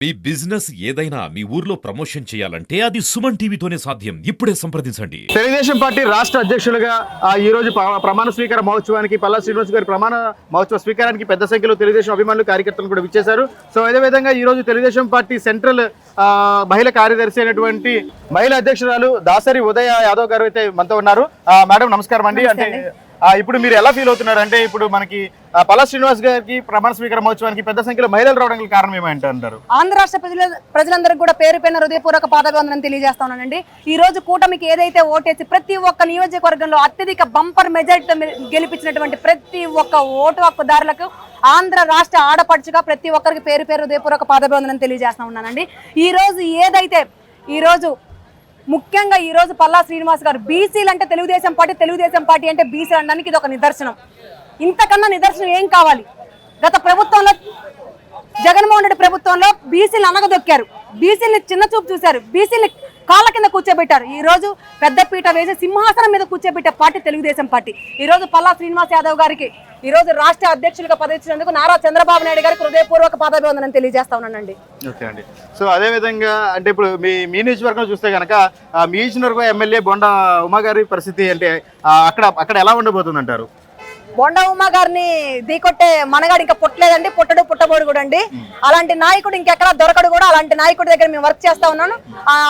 మీ business ఏదైనా మీ ఊర్లో promotion చేయాలంటే అది సుమన్ టీవీతోనే సాధ్యం. ఇప్పుడే సంప్రదించండి. తెలుగుదేశం పార్టీ రాష్ట్ర అధ్యక్షులుగా ఈ రోజు ప్ర- ప్రమాణ స్వీకార మహోత్సవానికి పల్లా శ్రీనివాస్ గారి ప్రమాణ మహోత్సవ స్వీకారానికి పెద్ద సంఖ్యలో తెలుగుదేశం అభిమానులు కార్యకర్తలు కూడా విచ్చేశారు. సో అదే విధంగా ఈ రోజు తెలుగుదేశం పార్టీ సెంట్రల్ మహిళా కార్యదర్శి అయినటువంటి మహిళా అధ్యక్షురాలు దాసరి ఉదయ యాదవ్ గారు అయితే మనతో ఉన్నారు. మేడం నమస్కారం అండి. అంటే ఇప్పుడు మీరు ఎలా ఫీల్ అవుతున్నారు? అంటే ఇప్పుడు మనకి ఆ, పల్లా శ్రీనివాస్ గారికి ప్రమాణ స్వీకార మహోత్సవానికి పెద్ద సంఖ్యలో మహిళలు రావడానికి కారణం ఏమంటే అంటారు? ఆంధ్ర రాష్ట్ర ప్రజల ప్రజలందరికీ కూడా పేరు పైన హృదయపూర్వక పాదాభివందనం తెలియజేస్తా ఉన్నానండి. ఈ రోజు కూటమికి ఏదైతే ఓటేసి ప్రతి ఒక్క నియోజకవర్గంలో అత్యధిక బంపర్ మెజారిటీతో గెలిపించినటువంటి ప్రతి ఒక్క ఓటు హక్కుదారులకు ఆంధ్ర రాష్ట్ర ఆడపడుచుగా ప్రతి ఒక్కరికి పేరు పేరు హృదయపూర్వక పాదాభివందనం తెలియజేస్తా ఉన్నానండి. ఈ రోజు ఏదైతే ఈ రోజు ముఖ్యంగా ఈ రోజు పల్లా శ్రీనివాస్ గారు బీసీలు అంటే తెలుగుదేశం పార్టీ తెలుగుదేశం పార్టీ అంటే బీసీలు అనడానికి ఇది ఒక నిదర్శనం. ఇంతకన్నా నిదర్శనం ఏం కావాలి? గత ప్రభుత్వంలో జగన్మోహన్ రెడ్డి ప్రభుత్వంలో బీసీలు అనగదొక్కారు. బీసీలు చిన్న చూపు చూశారు. బీసీలు కాళ్ళ కింద కూర్చోబెట్టారు. ఈ రోజు పెద్ద పీట వేసి సింహాసనం మీద కూర్చోబెట్టే పార్టీ తెలుగుదేశం పార్టీ. ఈ రోజు పల్లా శ్రీనివాస్ యాదవ్ గారికి ఈ రోజు రాష్ట్ర అధ్యక్షులుగా పదవించినందుకు నారా చంద్రబాబు నాయుడు గారికి హృదయపూర్వక పాదాభివందనం తెలియజేస్తా ఉన్నానండి. ఓకే అండి. సో అదే విధంగా అంటే ఇప్పుడు మీ మీ నియోజకవర్గం చూస్తే కనుక మీ నియోజకవర్గం ఎమ్మెల్యే బొండ ఉమా గారి పరిస్థితి అంటే అక్కడ అక్కడ ఎలా ఉండబోతుంది అంటారు బొండ ఉమ్మ గారిని ఢీకొట్టే మనగాడు ఇంకా పుట్టలేదండి పుట్టడు పుట్టబోడు కూడా అండి. అలాంటి నాయకుడు ఇంకెక్కడా దొరకడు కూడా అలాంటి నాయకుడి దగ్గర మేము వర్క్ చేస్తా ఉన్నాను.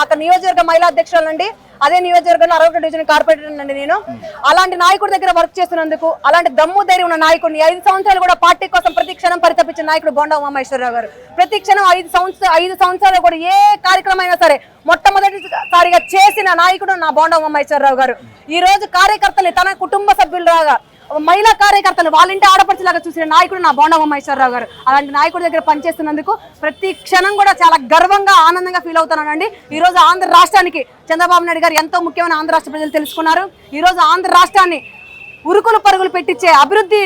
అక్కడ నియోజకవర్గ మహిళా అధ్యక్షులండి అదే నియోజకవర్గంలో అరవై డివిజన్ కార్పొరేటర్ అండి నేను. అలాంటి నాయకుడి దగ్గర వర్క్ చేస్తున్నందుకు అలాంటి దమ్ము ధైర్యం ఉన్న నాయకుడిని ఐదు సంవత్సరాలు కూడా పార్టీ కోసం ప్రతి క్షణం పరితపించిన నాయకుడు బొండ ఉమామేశ్వరరావు గారు. ప్రతి క్షణం ఐదు సంవత్సరాలు ఐదు సంవత్సరాలు కూడా ఏ కార్యక్రమం అయినా సరే మొట్టమొదటిసారిగా చేసిన నాయకుడు నా బొండ ఉమామేశ్వరరావు గారు. ఈ రోజు కార్యకర్తలు తన కుటుంబ సభ్యులుగా మహిళా కార్యకర్తలు వాళ్ళ ఇంటి ఆడపడుచులాగా చూసిన నాయకుడు నా బోండా మహేశ్వరరావు గారు. అలాంటి నాయకుడి దగ్గర పనిచేస్తున్నందుకు ప్రతి క్షణం కూడా చాలా గర్వంగా ఆనందంగా ఫీల్ అవుతున్నానండి. ఈ రోజు ఆంధ్ర రాష్ట్రానికి చంద్రబాబు నాయుడు గారు ఎంతో ముఖ్యమైన ఆంధ్ర రాష్ట్ర ప్రజలు తెలుసుకున్నారు. ఈరోజు ఆంధ్ర రాష్ట్రాన్ని ఉరుకులు పరుగులు పెట్టించే అభివృద్ధి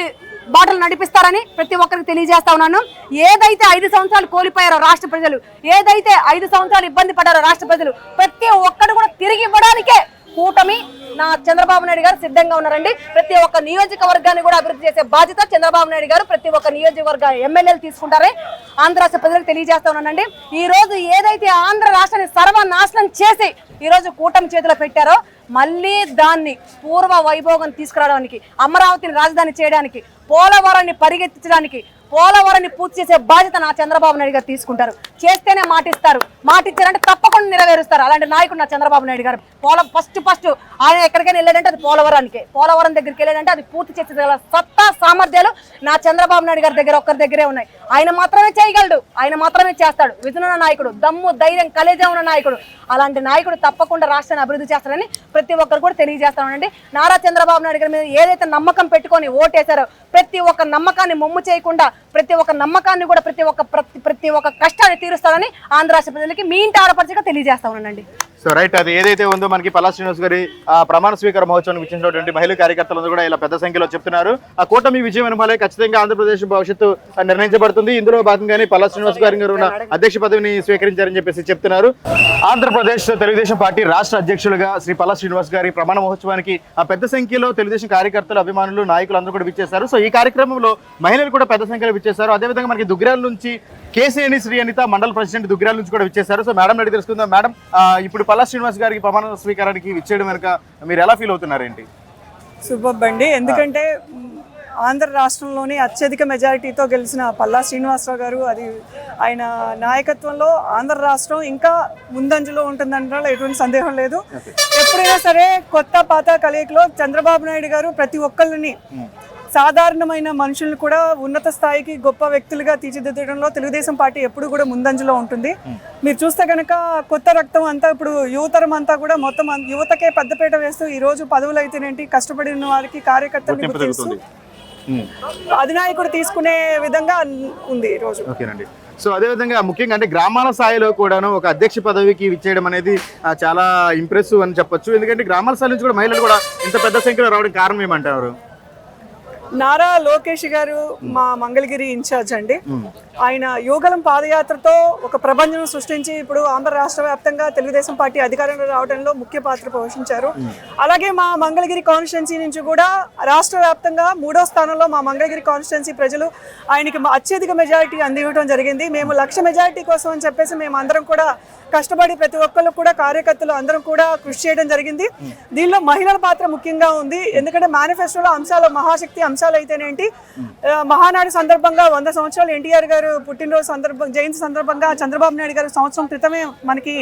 బాటలు నడిపిస్తారని ప్రతి ఒక్కరికి తెలియజేస్తా ఉన్నాను. ఏదైతే ఐదు సంవత్సరాలు కోల్పోయారో రాష్ట్ర ప్రజలు ఏదైతే ఐదు సంవత్సరాలు ఇబ్బంది పడారో రాష్ట్ర ప్రజలు ప్రతి ఒక్కరు కూడా తిరిగి ఇవ్వడానికే కూటమి నా చంద్రబాబు నాయుడు గారు సిద్ధంగా ఉన్నారండి. ప్రతి ఒక్క నియోజకవర్గాన్ని కూడా అభివృద్ధి చేసే బాధ్యత చంద్రబాబు నాయుడు గారు ప్రతి ఒక్క నియోజకవర్గ ఎమ్మెల్యేలు తీసుకుంటారే. ఆంధ్ర రాష్ట్ర ప్రజలకు తెలియజేస్తా ఉన్నానండి. ఈ రోజు ఏదైతే ఆంధ్ర రాష్ట్రాన్ని సర్వనాశనం చేసి ఈ రోజు కూటమి చేతిలో పెట్టారో మళ్ళీ దాన్ని పూర్వ వైభోగం తీసుకురావడానికి అమరావతిని రాజధాని చేయడానికి పోలవరాన్ని పరిగెత్తించడానికి పోలవరాన్ని పూర్తి చేసే బాధ్యత నా చంద్రబాబు నాయుడు గారు తీసుకుంటారు. చేస్తేనే మాటిస్తారు. మాటిచ్చారంటే తప్పకుండా నెరవేరుస్తారు. అలాంటి నాయకుడు నా చంద్రబాబు నాయుడు గారు. పోల ఫస్ట్ ఫస్ట్ ఆయన ఎక్కడికైనా వెళ్ళాడంటే అది పోలవరానికి. పోలవరం దగ్గరికి వెళ్ళాడంటే అది పూర్తి చేసేది సత్తా సామర్థ్యాలు నా చంద్రబాబు నాయుడు గారి దగ్గర ఒక్కరి దగ్గరే ఉన్నాయి. ఆయన మాత్రమే చేయగలడు. ఆయన మాత్రమే చేస్తాడు. విజనున్న నాయకుడు దమ్ము ధైర్యం కలేజా ఉన్న నాయకుడు. అలాంటి నాయకుడు తప్పకుండా రాష్ట్రాన్ని అభివృద్ధి చేస్తారని ప్రతి ఒక్కరు కూడా తెలియజేస్తానండి నారా చంద్రబాబు నాయుడు గారి మీద ఏదైతే నమ్మకం పెట్టుకొని ఓటేశారో ప్రతి ఒక్క నమ్మకాన్ని మొమ్ము చేయకుండా ప్రతి ఒక్క నమ్మకాన్ని కూడా ప్రతి ఒక్క ప్రతి ప్రతి ఒక్క కష్టాన్ని తీరుస్తారని ఆంధ్ర రాష్ట్ర మీ ఇంటి ఆడపడిచిగా తెలియజేస్తా ఉన్నానండి. సో రైట్ అది ఏదైతే ఉందో మనకి పల్లా శ్రీనివాస్ గారి ప్రమాణ స్వీకార మహోత్సవానికి ఇచ్చినటువంటి మహిళా కార్యకర్తలందరూ కూడా ఇలా పెద్ద సంఖ్యలో చెప్తున్నారు. ఆ కూటమి విజయం అనుమాలే ఖచ్చితంగా ఆంధ్రప్రదేశ్ భవిష్యత్తు నిర్ణయించబడుతుంది. ఇందులో భాగంగానే పల్లా శ్రీనివాస్ గారి ఉన్న అధ్యక్ష పదవిని స్వీకరించారని చెప్పేసి చెప్తున్నారు. ఆంధ్రప్రదేశ్ తెలుగుదేశం పార్టీ రాష్ట్ర అధ్యక్షులుగా శ్రీ పల్లా శ్రీనివాస్ గారి ప్రమాణ మహోత్సవానికి ఆ పెద్ద సంఖ్యలో తెలుగుదేశం కార్యకర్తలు అభిమానులు నాయకులు అందరూ కూడా విచ్చేశారు. సో ఈ కార్యక్రమంలో మహిళలు కూడా పెద్ద సంఖ్యలో విచ్చేశారు. అదేవిధంగా మనకి దుగ్గిరాల నుంచి కేసీఎని శ్రీ అనిత మండల ప్రెసిడెంట్ దుగ్గిరాల నుంచి కూడా విచ్చేశారు. సో మేడం అడిగి తెలుసుకుందాం. మేడం ఇప్పుడు పల్లా శ్రీనివాస్ గారికి ప్రమాణ స్వీకారానికి విచ్చేయడం వెనుక మీరు ఎలా ఫీల్ అవుతున్నారు ఏంటి సూపర్ అండి ఎందుకంటే ఆంధ్ర రాష్ట్రంలోని అత్యధిక మెజారిటీతో గెలిచిన పల్లా శ్రీనివాసరావు గారు అది ఆయన నాయకత్వంలో ఆంధ్ర రాష్ట్రం ఇంకా ముందంజలో ఉంటుందంటే ఎటువంటి సందేహం లేదు. ఎప్పుడైనా సరే కొత్త పాత కలయికలో చంద్రబాబు నాయుడు గారు ప్రతి ఒక్కళ్ళని సాధారణమైన మనుషులను కూడా ఉన్నత స్థాయికి గొప్ప వ్యక్తులుగా తీర్చిదిద్దడంలో తెలుగుదేశం పార్టీ ఎప్పుడు కూడా ముందంజలో ఉంటుంది. మీరు చూస్తే కనుక కొత్త రక్తం అంతా ఇప్పుడు యువతరం అంతా కూడా మొత్తం యువతకే పెద్దపీట వేస్తూ ఈ రోజు పదవులు అయితేనేంటి కష్టపడిన వారికి కార్యకర్తలు గుర్తిస్తూ అధినాయకుడు తీసుకునే విధంగా ఉంది ఈ రోజు. ఓకేనండి. సో అదేవిధంగా ముఖ్యంగా అంటే గ్రామాల స్థాయిలో కూడాను ఒక అధ్యక్ష పదవికి ఇచ్చేయడం అనేది చాలా ఇంప్రెసివ్ అని చెప్పొచ్చు. ఎందుకంటే గ్రామాల స్థాయి నుంచి కూడా మహిళలు కూడా ఇంత పెద్ద సంఖ్యలో రావడానికి కారణం ఏమంటారు? నారా లోకేష్ గారు మా మంగళగిరి ఇన్ఛార్జ్ అండి. ఆయన యోగలం పాదయాత్రతో ఒక ప్రపంచం సృష్టించి ఇప్పుడు ఆంధ్ర రాష్ట్ర వ్యాప్తంగా తెలుగుదేశం పార్టీ అధికారంలో రావడంలో ముఖ్య పాత్ర పోషించారు. అలాగే మా మంగళగిరి కాన్స్టిట్యున్సీ నుంచి కూడా రాష్ట్ర వ్యాప్తంగా మూడో స్థానంలో మా మంగళగిరి కాన్స్టిట్యున్సీ ప్రజలు ఆయనకి అత్యధిక మెజారిటీ అందివ్వడం జరిగింది. మేము లక్ష మెజారిటీ కోసం అని చెప్పేసి మేము అందరం కూడా కష్టపడి ప్రతి ఒక్కరు కూడా కార్యకర్తలు అందరం కూడా కృషి చేయడం జరిగింది. దీనిలో మహిళల పాత్ర ముఖ్యంగా ఉంది. ఎందుకంటే మేనిఫెస్టోలో అంశాలు మహాశక్తి అంశాలు అయితేనేంటి మహానాడు సందర్భంగా వంద సంవత్సరాలు ఎన్టీఆర్ గారు పుట్టినరోజు సందర్భం జయంతి సందర్భంగా చంద్రబాబు నాయుడు గారు సంవత్సరం క్రితమే మనకి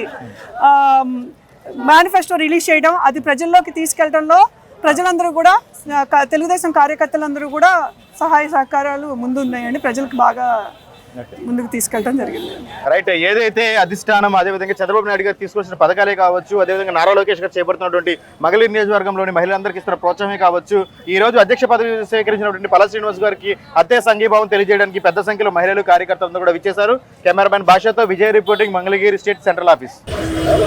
మేనిఫెస్టో రిలీజ్ చేయడం అది ప్రజల్లోకి తీసుకెళ్ళడంలో ప్రజలందరూ కూడా తెలుగుదేశం కార్యకర్తలందరూ కూడా సహాయ సహకారాలు ముందున్నాయండి ప్రజలకు బాగా ముందుకు తీసుకెళ్ళడం జరిగింది. రైట్ ఏదైతే అధిష్టానం అదేవిధంగా చంద్రబాబు నాయుడు గారు తీసుకొచ్చిన పథకాలే కావచ్చు అదేవిధంగా నారా లోకేష్ గారు చేపడుతున్నటువంటి మகளிర్ నియోజకవర్గంలోని మహిళలందరికీ ఇస్తున్న ప్రోత్సాహమే కావచ్చు ఈ రోజు అధ్యక్ష పదవి స్వీకరించినటువంటి పల్ల శ్రీనివాస్ గారికి అత్తే సంఘీభావం తెలియజేయడానికి పెద్ద సంఖ్యలో మహిళలు కార్యకర్తలందరూ కూడా విచ్చేశారు. కెమెరామెన్ భాషతో Vijay reporting Mangalagiri state central office.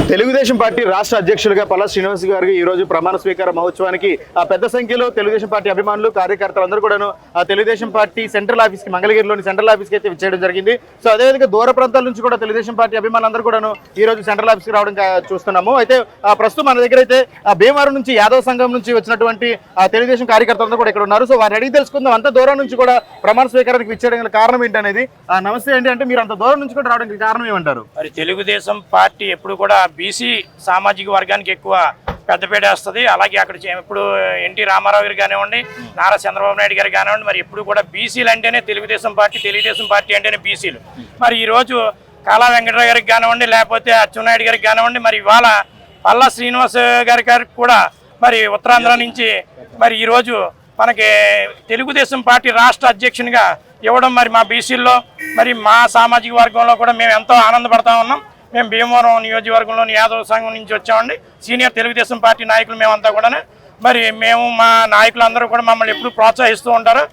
Telugu Desam party రాష్ట్ర అధ్యక్షులుగా పల్ల శ్రీనివాస్ గారికి ఈ రోజు ప్రమాణ స్వీకార మహోత్సవానికి ఆ పెద్ద సంఖ్యలో తెలుగుదేశం పార్టీ అభిమానులు కార్యకర్తలు అందరూ కూడాను ఆ తెలుగుదేశం పార్టీ సెంట్రల్ ఆఫీస్కి మంగళగిరిలోని సెంట్రల్ ఆఫీస్కి అయితే విచ్చేయడం జరిగింది. సో అదేవిధంగా దూర ప్రాంతాల నుంచి కూడా తెలుగుదేశం పార్టీ అభిమానులందరూ కూడాను ఈ రోజు సెంట్రల్ ఆఫీస్కి రావడం చూస్తున్నాము. అయితే ప్రస్తుతం మన దగ్గర అయితే భీమవరం నుంచి యాదవ్ సంఘం నుంచి వచ్చినటువంటి ఆ తెలుగుదేశం కార్యకర్తలందరూ కూడా ఇక్కడ ఉన్నారు. సో వారిని అడిగి తెలుసుకుందాం. అంత దూరం నుంచి కూడా ప్రమాణ స్వీకారానికి విచ్చేయడం కారణం ఏంటనేది? ఆ నమస్తే ఏంటి అంటే మీరు అంత దూరం నుంచి కూడా రావడానికి కారణం ఏమంటారు? మరి తెలుగుదేశం పార్టీ ఎప్పుడు కూడా బీసీ సామాజిక వర్గానికి ఎక్కువ పెద్దపేట వస్తుంది. అలాగే అక్కడ ఇప్పుడు ఎన్టీ రామారావు గారు కానివ్వండి నారా చంద్రబాబు నాయుడు గారు కానివ్వండి మరి ఎప్పుడు కూడా బీసీలు అంటేనే తెలుగుదేశం పార్టీ తెలుగుదేశం పార్టీ అంటేనే బీసీలు. మరి ఈరోజు కాలా వెంకటరావు గారికి కానివ్వండి లేకపోతే అచ్చెన్నాయుడు గారికి కానివ్వండి మరి ఇవాళ పల్లా శ్రీనివాస్ గారి గారికి కూడా మరి ఉత్తరాంధ్ర నుంచి మరి ఈరోజు మనకి తెలుగుదేశం పార్టీ రాష్ట్ర అధ్యక్షునిగా ఇవ్వడం మరి మా బీసీల్లో మరి మా సామాజిక వర్గంలో కూడా మేము ఎంతో ఆనందపడతా ఉన్నాం. మేము భీమవరం నియోజకవర్గంలోని యాదవ సంఘం నుంచి వచ్చామండి. సీనియర్ తెలుగుదేశం పార్టీ నాయకులు మేమంతా కూడా మరి మేము మా నాయకులందరూ కూడా మమ్మల్ని ఎప్పుడు ప్రోత్సహిస్తూ ఉంటారు.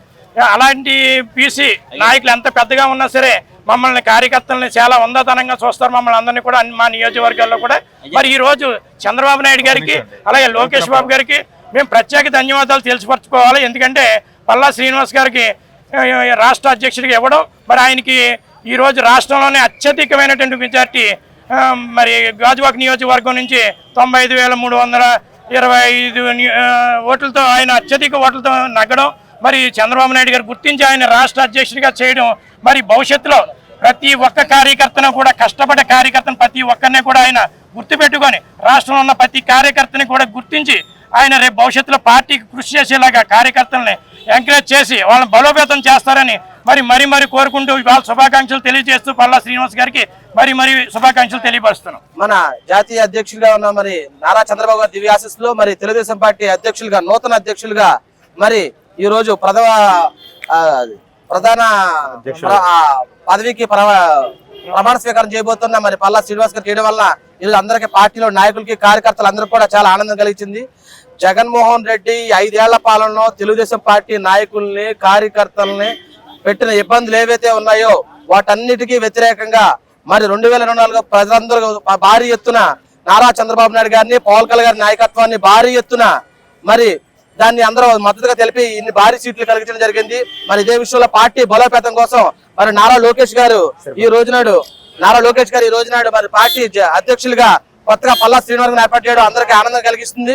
అలాంటి బీసీ నాయకులు ఎంత పెద్దగా ఉన్నా సరే మమ్మల్ని కార్యకర్తల్ని చాలా ఉందతనంగా చూస్తారు. మమ్మల్ని అందరినీ కూడా మా నియోజకవర్గాల్లో కూడా. మరి ఈ రోజు చంద్రబాబు నాయుడు గారికి అలాగే లోకేష్ బాబు గారికి మేము ప్రత్యేక ధన్యవాదాలు తెలిసిపరచుకోవాలి. ఎందుకంటే పల్లా శ్రీనివాస్ గారికి రాష్ట్ర అధ్యక్షుడిగా ఇవ్వడం మరి ఆయనకి ఈ రోజు రాష్ట్రంలోనే అత్యధికమైనటువంటి మెజార్టీ మరి గాజువాక నియోజకవర్గం నుంచి తొంభై ఐదు వేల మూడు వందల ఇరవై ఐదు ఓట్లతో ఆయన అత్యధిక ఓట్లతో నగ్గడం మరి చంద్రబాబు నాయుడు గారు గుర్తించి ఆయన రాష్ట్ర అధ్యక్షుడిగా చేయడం మరి భవిష్యత్తులో ప్రతి ఒక్క కార్యకర్తను కూడా కష్టపడే కార్యకర్తను ప్రతి ఒక్కరిని కూడా ఆయన గుర్తుపెట్టుకొని రాష్ట్రంలో ఉన్న ప్రతి కార్యకర్తని కూడా గుర్తించి ఆయన రేపు భవిష్యత్తులో పార్టీకి కృషి చేసేలాగా కార్యకర్తల్ని ఎంకరేజ్ చేసి వాళ్ళని బలోపేతం చేస్తారని మరి మరి మరి కోరుకుంటూ వాళ్ళ శుభాకాంక్షలు తెలియజేస్తూ పల్లా శ్రీనివాస్ గారికి మరి మరి శుభాకాంక్షలు తెలియపరుస్తున్నాం. మన జాతీయ అధ్యక్షులుగా ఉన్న మరి నారా చంద్రబాబు గారి దివ్య ఆశీస్సులో మరి తెలుగుదేశం పార్టీ అధ్యక్షులుగా నూతన అధ్యక్షులుగా మరి ఈ రోజు ప్రథమ ప్రధాన పదవికి ప్రవ- ప్రమాణ స్వీకారం చేయబోతున్న మరి పల్లా శ్రీనివాస్ గారు చేయడం వల్ల ఈరోజు అందరికీ పార్టీలో నాయకులకి కార్యకర్తలు అందరూ కూడా చాలా ఆనందం కలిగించింది. జగన్మోహన్ రెడ్డి ఐదేళ్ళ పాలనలో తెలుగుదేశం పార్టీ నాయకుల్ని కార్యకర్తల్ని పెట్టిన ఇబ్బందులు ఏవైతే ఉన్నాయో వాటన్నిటికీ వ్యతిరేకంగా మరి రెండు వేల ఇరవై నాలుగు ప్రజలందరూ భారీ ఎత్తున నారా చంద్రబాబు నాయుడు గారిని పవన్ కళ్యాణ్ గారి నాయకత్వాన్ని భారీ ఎత్తున మరి దాన్ని అందరూ మద్దతుగా తెలిపి ఇన్ని భారీ సీట్లు కలిగించడం జరిగింది. మరి ఇదే విషయంలో పార్టీ బలోపేతం కోసం మరి నారా లోకేష్ గారు ఈ రోజునాడు నారా లోకేష్ గారు ఈ రోజు నాడు మరి పార్టీ అధ్యక్షులుగా కొత్తగా పల్లా శ్రీనివాస్ ఏర్పాటు చేయడం అందరికీ ఆనందం కలిగిస్తుంది.